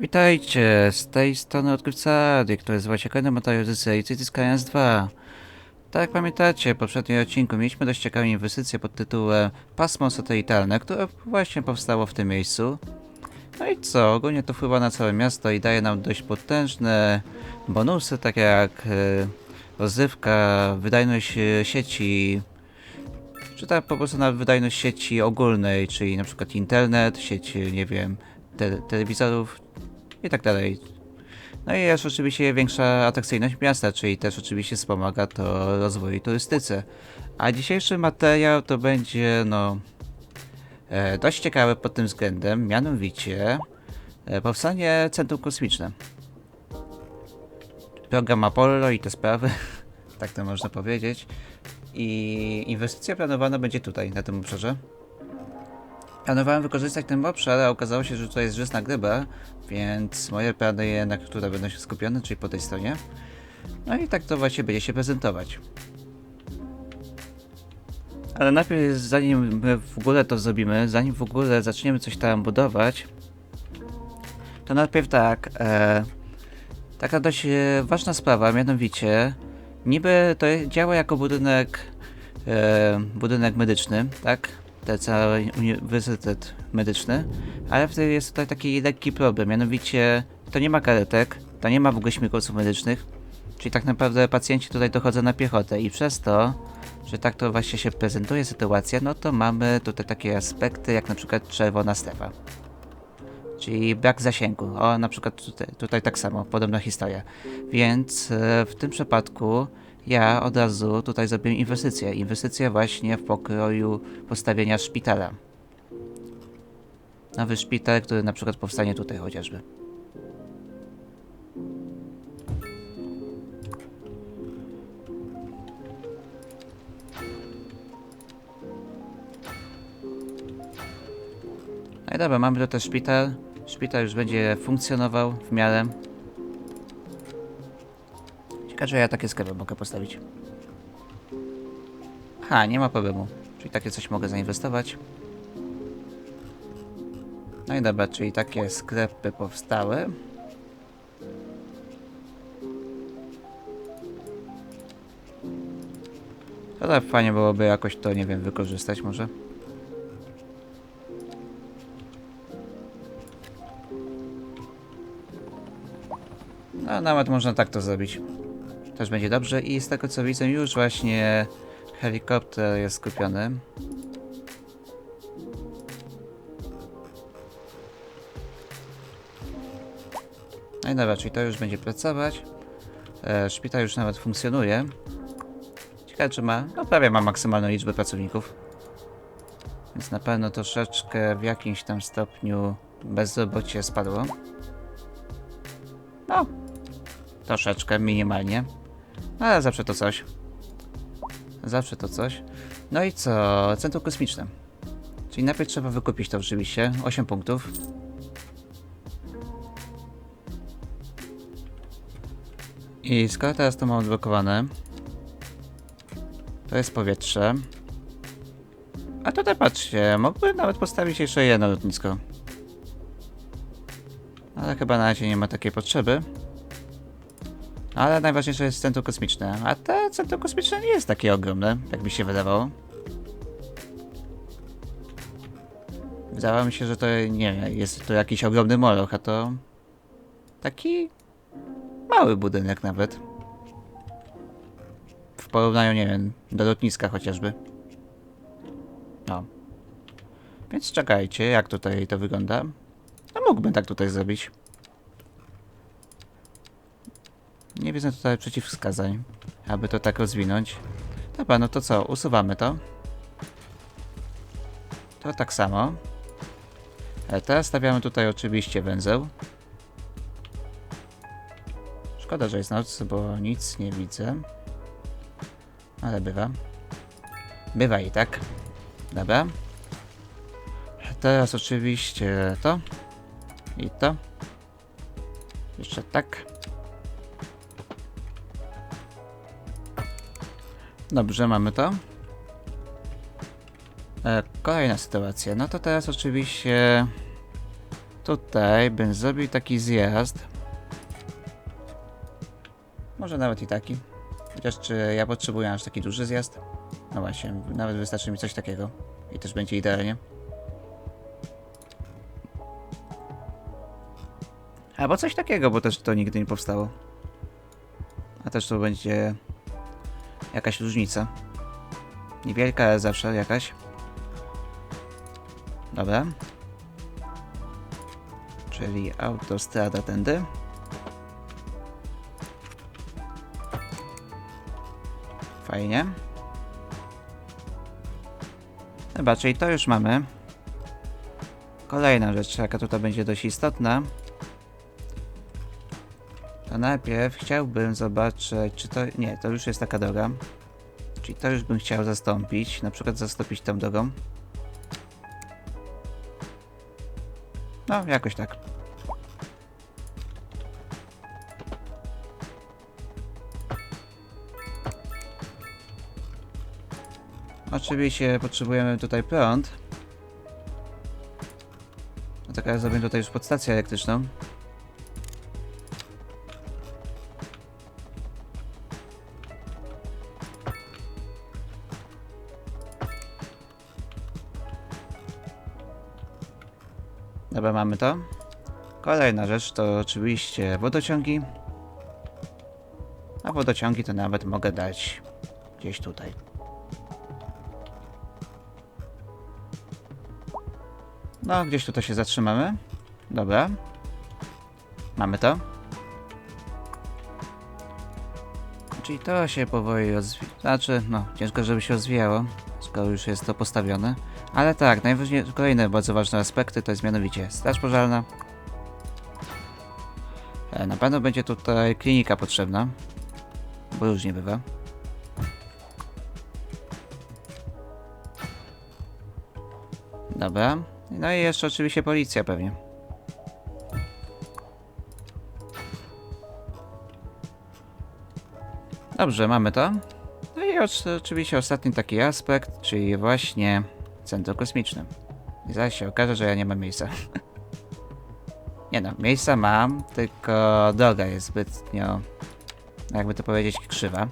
Witajcie, z tej strony odkrywca Adi, który jest właścicielem materiału z serii Cities Skylines 2. Tak jak pamiętacie, w poprzednim odcinku mieliśmy dość ciekawą inwestycję pod tytułem Pasmo Satelitarne, które właśnie powstało w tym miejscu. No i co, ogólnie to wpływa na całe miasto i daje nam dość potężne bonusy, takie jak e, rozrywka, wydajność e, sieci, czy tak po prostu na wydajność sieci ogólnej, czyli na przykład internet, sieć, e, nie wiem, te telewizorów i tak dalej. No i jest oczywiście większa atrakcyjność miasta, czyli też oczywiście wspomaga to rozwoju turystyce. A dzisiejszy materiał to będzie, no, e, dość ciekawy pod tym względem, mianowicie e, powstanie Centrum Kosmiczne. Program Apollo i te sprawy, tak to można powiedzieć. I inwestycja planowana będzie tutaj, na tym obszarze. Planowałem wykorzystać ten obszar, ale okazało się, że tutaj jest żyzna gleba, więc moje plany jednak tutaj będą się skupione, czyli po tej stronie. No i tak to właśnie będzie się prezentować. Ale najpierw, zanim my w ogóle to zrobimy, zanim w ogóle zaczniemy coś tam budować, to najpierw tak, e, taka dość e, ważna sprawa, mianowicie, niby to działa jako budynek, e, budynek medyczny, tak? Ten cały uniwersytet medyczny, ale wtedy jest tutaj taki lekki problem, mianowicie to nie ma karetek, to nie ma w ogóle śmigłowców medycznych, czyli tak naprawdę pacjenci tutaj dochodzą na piechotę i przez to, że tak to właśnie się prezentuje sytuacja, no to mamy tutaj takie aspekty jak na przykład czerwona strefa. Czyli brak zasięgu. O, na przykład tutaj, tutaj tak samo, podobna historia. Więc e, w tym przypadku ja od razu tutaj zrobiłem inwestycję. Inwestycję właśnie w pokroju postawienia szpitala. Nowy szpital, który na przykład powstanie tutaj chociażby. No i dobra, mamy tutaj szpital. Szpital już będzie funkcjonował w miarę. Ciekawe, że ja takie sklepy mogę postawić. Ha, nie ma problemu. Czyli takie coś mogę zainwestować. No i dobra, czyli takie sklepy powstały. To tak fajnie byłoby jakoś to, nie wiem, wykorzystać może. No, nawet można tak to zrobić. Też będzie dobrze i z tego co widzę już właśnie helikopter jest skupiony. No i dobra, czyli to już będzie pracować. E, szpital już nawet funkcjonuje. Ciekawe czy ma, no prawie ma maksymalną liczbę pracowników. Więc na pewno troszeczkę w jakimś tam stopniu bezrobocie spadło. No, troszeczkę, minimalnie. Ale zawsze to coś. Zawsze to coś. No i co? Centrum kosmiczne. Czyli najpierw trzeba wykupić to oczywiście. 8 punktów. I skoro teraz to mam odblokowane, to jest powietrze. A tutaj patrzcie, mógłbym nawet postawić jeszcze jedno lotnisko. Ale chyba na razie nie ma takiej potrzeby. Ale najważniejsze jest centrum kosmiczne. A te centrum kosmiczne nie jest takie ogromne, jak mi się wydawało. Wydawało mi się, że to nie wiem, jest to jakiś ogromny moloch, a to taki mały budynek nawet. W porównaniu, nie wiem, do lotniska chociażby. No. Więc czekajcie, jak tutaj to wygląda. No mógłbym tak tutaj zrobić. Nie widzę tutaj przeciwwskazań, aby to tak rozwinąć. Dobra, no to co, usuwamy to. To tak samo. Ale teraz stawiamy tutaj oczywiście węzeł. Szkoda, że jest noc, bo nic nie widzę. Ale bywa. Bywa i tak. Dobra. Teraz oczywiście to. I to. Jeszcze tak. Dobrze, mamy to. E, kolejna sytuacja. No to teraz oczywiście tutaj bym zrobił taki zjazd. Może nawet i taki. Chociaż czy ja potrzebuję aż taki duży zjazd? No właśnie, nawet wystarczy mi coś takiego. I też będzie idealnie. Albo coś takiego, bo też to nigdy nie powstało. A też to będzie jakaś różnica. Niewielka, ale zawsze jakaś. Dobra. Czyli autostrada tędy. Fajnie. Dobra, czyli to już mamy. Kolejna rzecz, jaka tutaj będzie dość istotna. To najpierw chciałbym zobaczyć, czy to... Nie, to już jest taka droga. Czyli to już bym chciał zastąpić. Na przykład zastąpić tą drogą. No, jakoś tak. Oczywiście potrzebujemy tutaj prąd. Dlatego ja zrobię tutaj już podstację elektryczną. Mamy to. Kolejna rzecz to oczywiście wodociągi. A wodociągi to nawet mogę dać gdzieś tutaj. No, gdzieś tutaj się zatrzymamy. Dobra. Mamy to. Czyli to się powoli rozwija. Znaczy, no, ciężko, żeby się rozwijało, skoro już jest to postawione. Ale tak, najważniejsze, kolejne bardzo ważne aspekty to jest mianowicie straż pożarna. E, Na pewno będzie tutaj klinika potrzebna, bo różnie bywa. Dobra. No i jeszcze oczywiście policja pewnie. Dobrze, mamy to. No i oczy- oczywiście ostatni taki aspekt, czyli właśnie centrum kosmiczne. I zaś się okaże, że ja nie mam miejsca. nie no, miejsca mam, tylko droga jest zbytnio, jakby to powiedzieć, krzywa.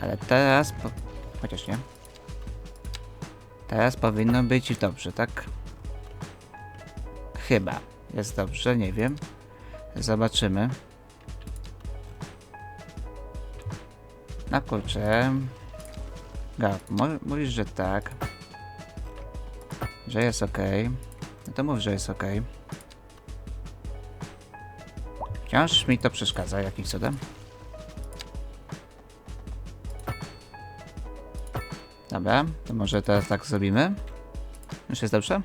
Ale teraz, po... chociaż nie. Teraz powinno być dobrze, tak? Chyba. Jest dobrze, nie wiem. Zobaczymy. No kurczę. Mu- mówisz, że tak. Że jest ok. No to mów, że jest ok. Wciąż mi to przeszkadza, jakim cudem. Dobra, to może teraz tak zrobimy. Już jest dobrze?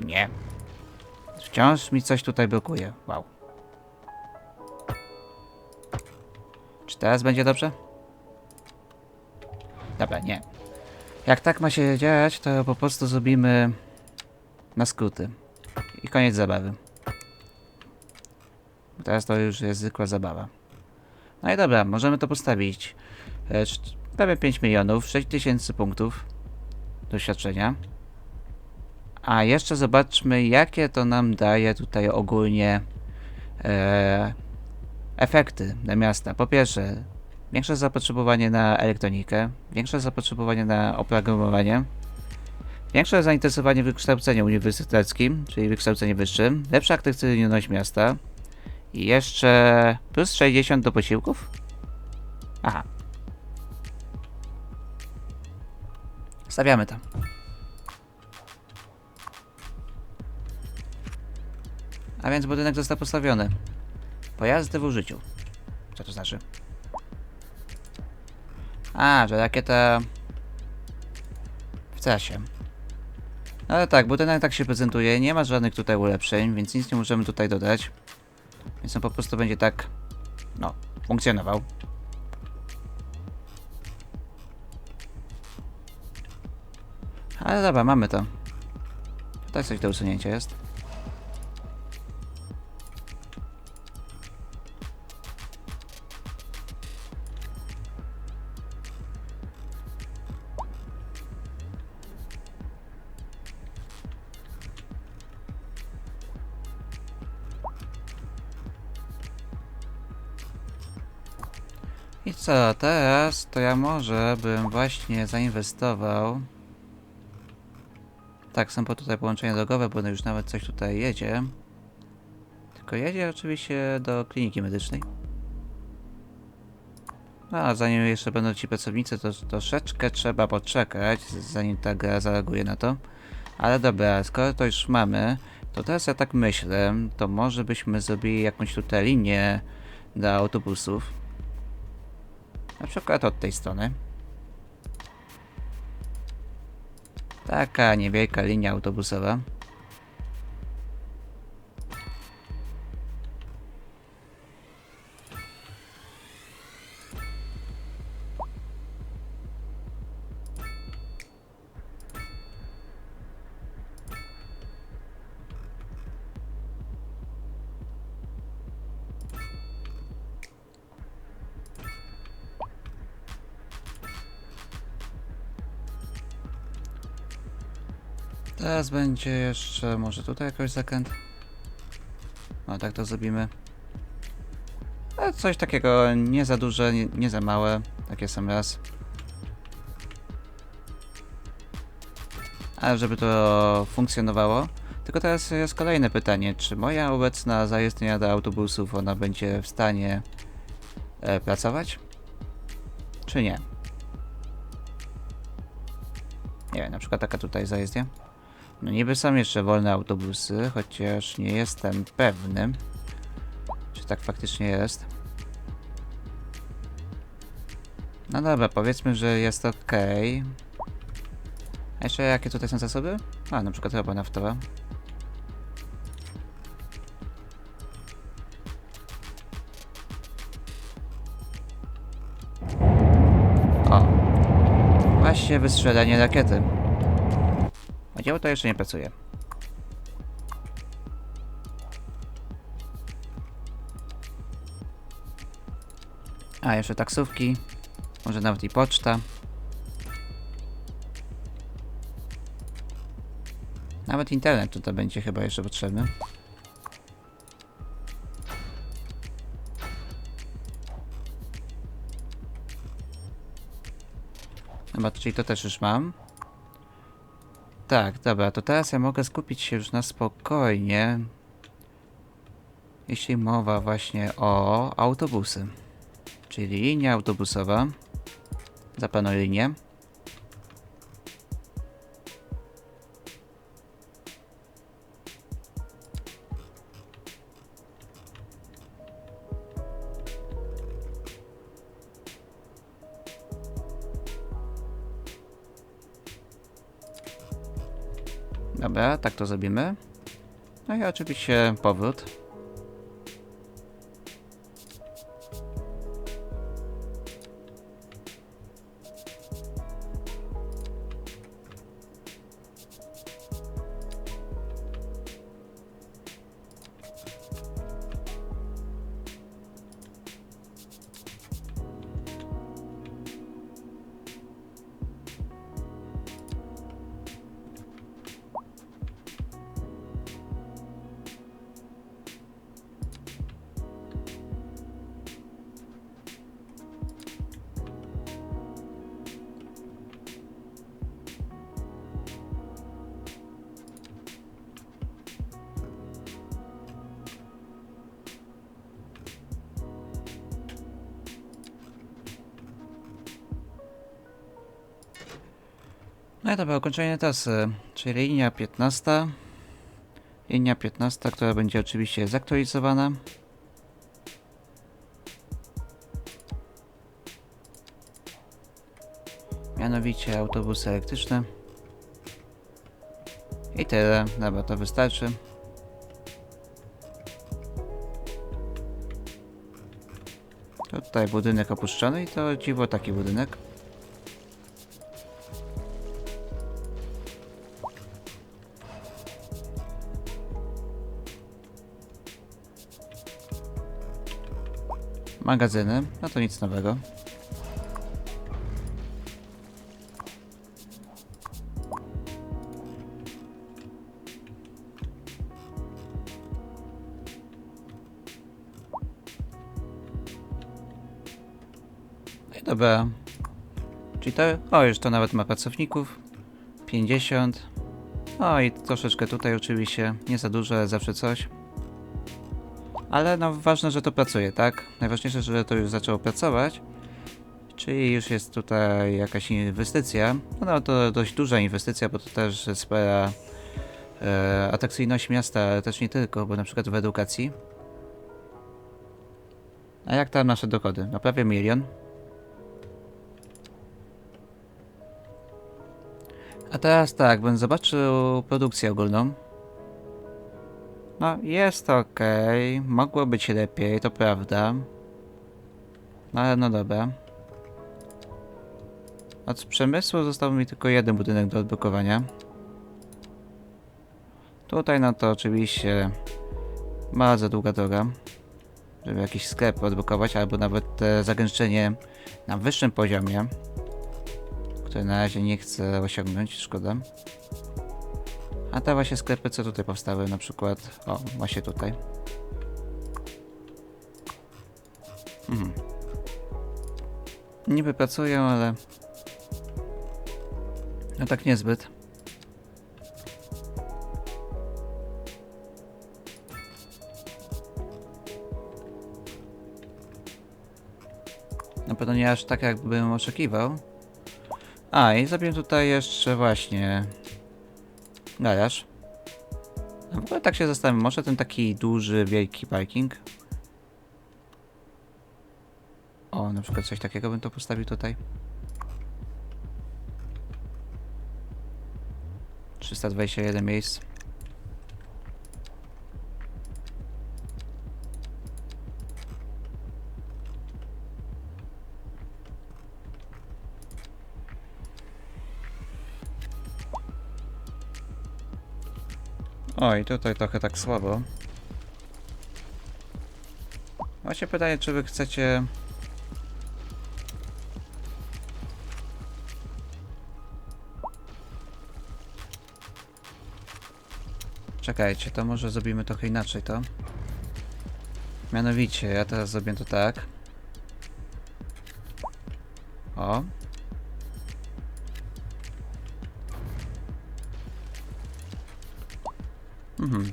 Nie. Wciąż mi coś tutaj blokuje. Wow. Czy teraz będzie dobrze? Dobra, nie. Jak tak ma się dziać, to po prostu zrobimy na skróty. I koniec zabawy. Teraz to już jest zwykła zabawa. No i dobra, możemy to postawić. E, Prawie 5 milionów, 6 tysięcy punktów doświadczenia. A jeszcze zobaczmy, jakie to nam daje tutaj ogólnie e, efekty dla miasta. Po pierwsze, większe zapotrzebowanie na elektronikę, większe zapotrzebowanie na oprogramowanie, większe zainteresowanie wykształceniem uniwersyteckim, czyli wykształcenie wyższym, lepsza atrakcyjność miasta i jeszcze plus 60 do posiłków? Aha. Stawiamy to. A więc budynek został postawiony. Pojazdy w użyciu. Co to znaczy? A, że rakieta w trasie. No ale tak, budynek tak się prezentuje, nie ma żadnych tutaj ulepszeń, więc nic nie możemy tutaj dodać. Więc on po prostu będzie tak, no, funkcjonował. Ale dobra, mamy to. Tutaj coś do usunięcia jest. I co, teraz to ja może bym właśnie zainwestował. Tak, są po tutaj połączenia drogowe, bo już nawet coś tutaj jedzie. Tylko jedzie oczywiście do kliniki medycznej. No, a zanim jeszcze będą ci pracownicy, to troszeczkę trzeba poczekać, zanim ta gra zareaguje na to. Ale dobra, skoro to już mamy, to teraz ja tak myślę, to może byśmy zrobili jakąś tutaj linię dla autobusów. Na przykład od tej strony. Taka niewielka linia autobusowa. Teraz będzie jeszcze, może tutaj jakoś zakręt. No tak to zrobimy. Ale coś takiego nie za duże, nie, nie za małe. Takie sam raz. Ale żeby to funkcjonowało. Tylko teraz jest kolejne pytanie, czy moja obecna zajezdnia do autobusów, ona będzie w stanie e, pracować? Czy nie? Nie wiem, na przykład taka tutaj zajezdnia. No niby są jeszcze wolne autobusy, chociaż nie jestem pewny, czy tak faktycznie jest. No dobra, powiedzmy, że jest ok. A jeszcze jakie tutaj są zasoby? A, na przykład ropa naftowa. O. Właśnie wystrzelenie rakiety. A dzieło to jeszcze nie pracuje. A, jeszcze taksówki. Może nawet i poczta. Nawet internet tutaj będzie chyba jeszcze potrzebny. Dobra, czyli to też już mam. Tak, dobra, to teraz ja mogę skupić się już na spokojnie. Jeśli mowa właśnie o autobusy. Czyli linia autobusowa. Zaplanuj linię. Tak to zrobimy. No i oczywiście powrót. No i dobra, ukończenie trasy, czyli linia 15. Linia 15, która będzie oczywiście zaktualizowana. Mianowicie autobusy elektryczne. I tyle, dobra, to wystarczy. Tutaj budynek opuszczony i to dziwo taki budynek. Magazyny, no to nic nowego. dobra. Czyli to, o już to nawet ma pracowników. 50. No i troszeczkę tutaj oczywiście, nie za dużo, ale zawsze coś. Ale no ważne, że to pracuje, tak? Najważniejsze, że to już zaczęło pracować. Czyli już jest tutaj jakaś inwestycja. No, no to dość duża inwestycja, bo to też sprawia e, atrakcyjność miasta, ale też nie tylko, bo na przykład w edukacji. A jak tam nasze dochody? No prawie milion. A teraz tak, bym zobaczył produkcję ogólną. No, jest ok. Mogło być lepiej, to prawda. No ale no dobra. Od przemysłu został mi tylko jeden budynek do odblokowania. Tutaj no to oczywiście bardzo długa droga, żeby jakiś sklep odblokować, albo nawet e, zagęszczenie na wyższym poziomie, które na razie nie chcę osiągnąć, szkoda. A te właśnie sklepy, co tutaj powstały, na przykład, o, właśnie tutaj. Mhm. Niby pracują, ale no tak niezbyt. Na pewno nie aż tak, jakbym oczekiwał. A, i zrobię tutaj jeszcze właśnie garaż. A w ogóle tak się zastanawiam, może ten taki duży, wielki parking? O, na przykład coś takiego bym to postawił tutaj. 321 miejsc. Oj, tutaj trochę tak słabo. Właśnie pytanie, czy wy chcecie... Czekajcie, to może zrobimy trochę inaczej to. Mianowicie, ja teraz zrobię to tak. O.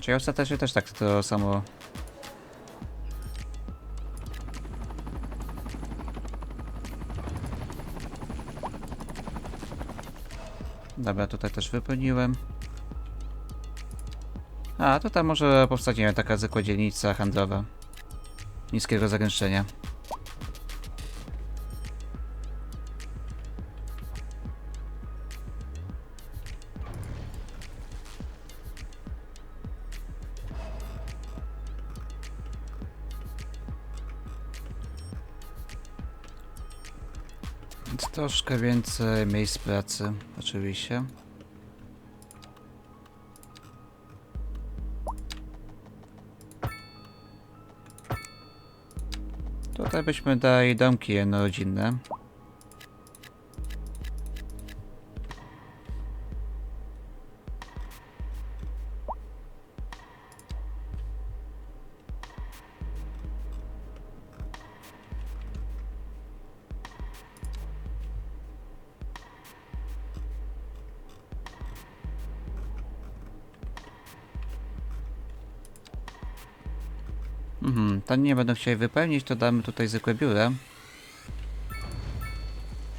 czyli ostatecznie też tak to samo. Dobra, tutaj też wypełniłem. A, to tam może powstać, nie wiem, taka zwykła dzielnica handlowa. Niskiego zagęszczenia. Więc troszkę więcej miejsc pracy, oczywiście. Tutaj byśmy dali domki jednorodzinne. To nie będą chcieli wypełnić, to damy tutaj zwykłe biuro.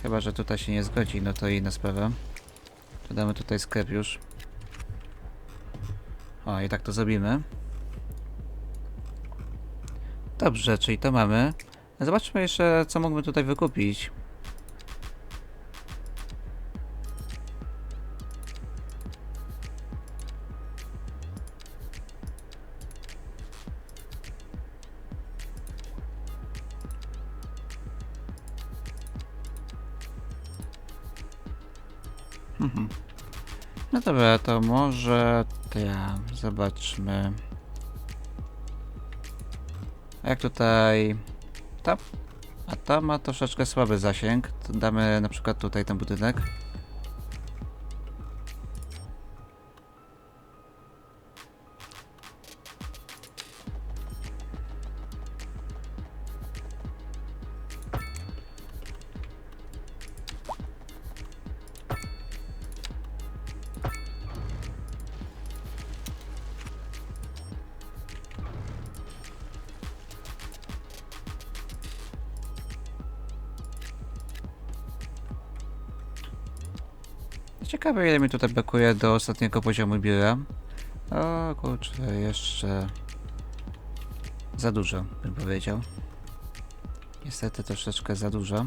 Chyba, że tutaj się nie zgodzi, no to inna sprawa. To damy tutaj sklep już. O, i tak to zrobimy. Dobrze, czyli to mamy. Zobaczmy jeszcze, co mógłbym tutaj wykupić. Dobra, to może ja zobaczmy. Jak tutaj ta, a ta ma troszeczkę słaby zasięg. To damy na przykład tutaj ten budynek. Ciekawe ile mi tutaj brakuje do ostatniego poziomu biura. O kurczę, jeszcze... Za dużo, bym powiedział. Niestety troszeczkę za dużo.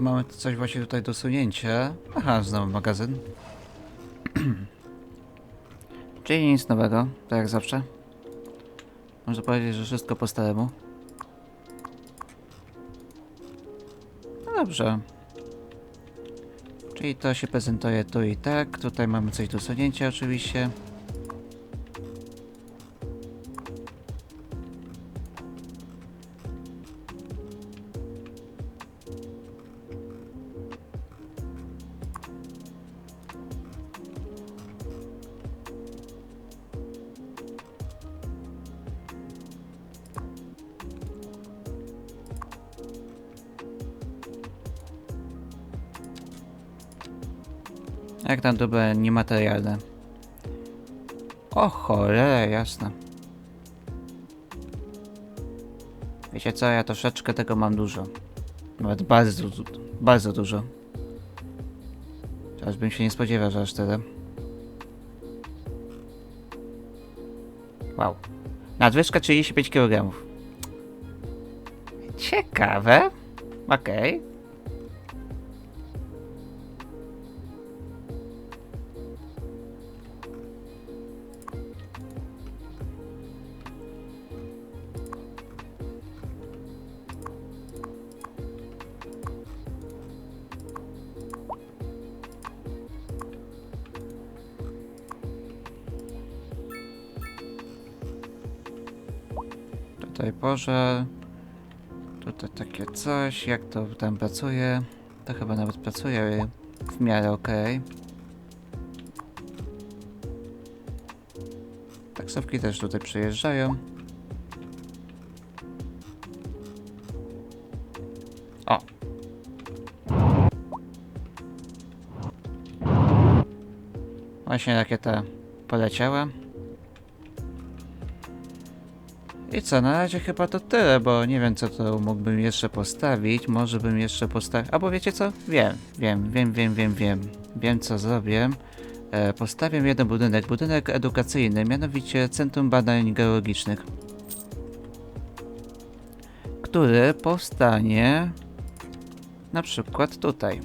A mamy coś właśnie tutaj do sunięcia. Aha, znowu magazyn. Czyli nic nowego, tak jak zawsze. Można powiedzieć, że wszystko po staremu. No dobrze. Czyli to się prezentuje tu i tak. Tutaj mamy coś do sunięcia oczywiście. Jak tam dobre niematerialne. O cholera, jasne. Wiecie co, ja troszeczkę tego mam dużo. Nawet bardzo, bardzo dużo. Aż bym się nie spodziewał, że aż tyle. Wow. Nadwyżka 35 kg. Ciekawe. Okej. Tutaj pożar. Tutaj takie coś. Jak to tam pracuje? To chyba nawet pracuje w miarę ok. Taksówki też tutaj przyjeżdżają. O! Właśnie rakieta poleciała. I co, na razie chyba to tyle, bo nie wiem co to mógłbym jeszcze postawić. Może bym jeszcze postawił. Albo wiecie co? Wiem, wiem, wiem, wiem, wiem, wiem. Wiem co zrobię. E, postawię jeden budynek, budynek edukacyjny, mianowicie Centrum Badań Geologicznych. Który powstanie na przykład tutaj.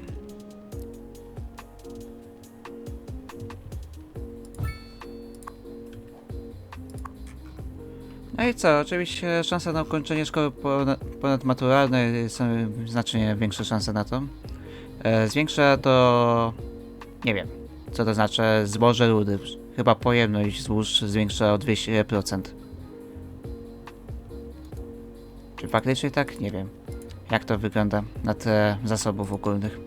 No i co? Oczywiście szanse na ukończenie szkoły pona- ponadmaturalnej są znacznie większe szanse na to. E, zwiększa to... nie wiem, co to znaczy zboże rudy. Chyba pojemność złóż zwiększa o 200%. Czy faktycznie tak? Nie wiem. Jak to wygląda na te zasobów ogólnych.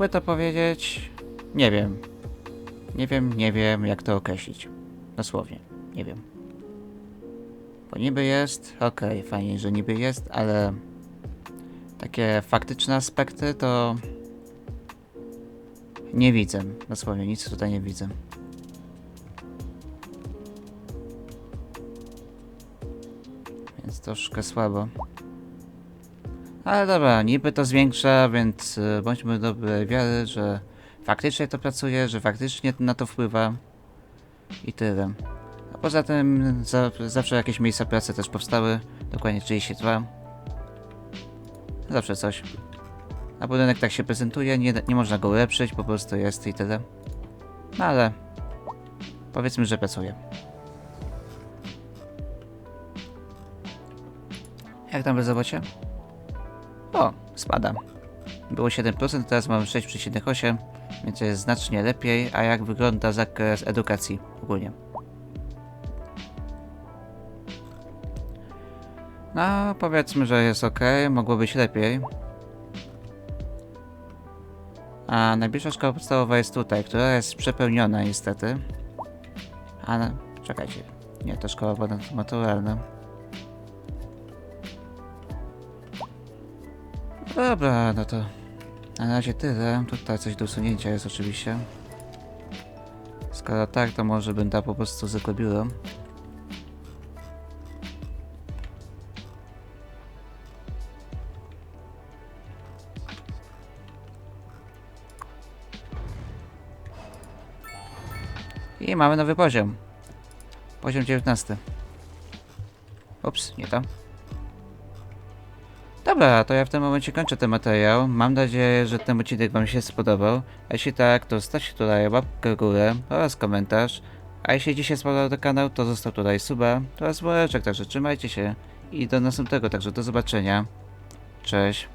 Jakby to powiedzieć? Nie wiem. Nie wiem, nie wiem, jak to określić. Dosłownie, nie wiem. Bo niby jest, okej, fajnie, że niby jest, ale takie faktyczne aspekty to nie widzę. Dosłownie nic tutaj nie widzę. Więc troszkę słabo. Ale dobra, niby to zwiększa, więc y, bądźmy dobrej wiary, że faktycznie to pracuje, że faktycznie na to wpływa i tyle. A poza tym za, zawsze jakieś miejsca pracy też powstały, dokładnie 32. Zawsze coś. A budynek tak się prezentuje, nie, nie można go ulepszyć, po prostu jest i tyle. No ale powiedzmy, że pracuje. Jak tam bezrobocie? O, spada. Było 7%, teraz mamy 6,8%. Więc jest znacznie lepiej, a jak wygląda zakres edukacji ogólnie. No, powiedzmy, że jest ok, mogło być lepiej. A najbliższa szkoła podstawowa jest tutaj, która jest przepełniona niestety. A czekajcie. Nie, to szkoła ponadmaturalna. Dobra, no to na razie tyle. Tutaj coś do usunięcia jest oczywiście. Skoro tak, to może dał po prostu zwykłe biuro. I mamy nowy poziom. Poziom 19. Ups, nie to. Dobra, to ja w tym momencie kończę ten materiał. Mam nadzieję, że ten odcinek Wam się spodobał. A jeśli tak, to zostawcie tutaj łapkę w górę oraz komentarz. A jeśli dzisiaj spodobał ten kanał, to zostaw tutaj suba oraz woreczek, także trzymajcie się i do następnego, także do zobaczenia. Cześć.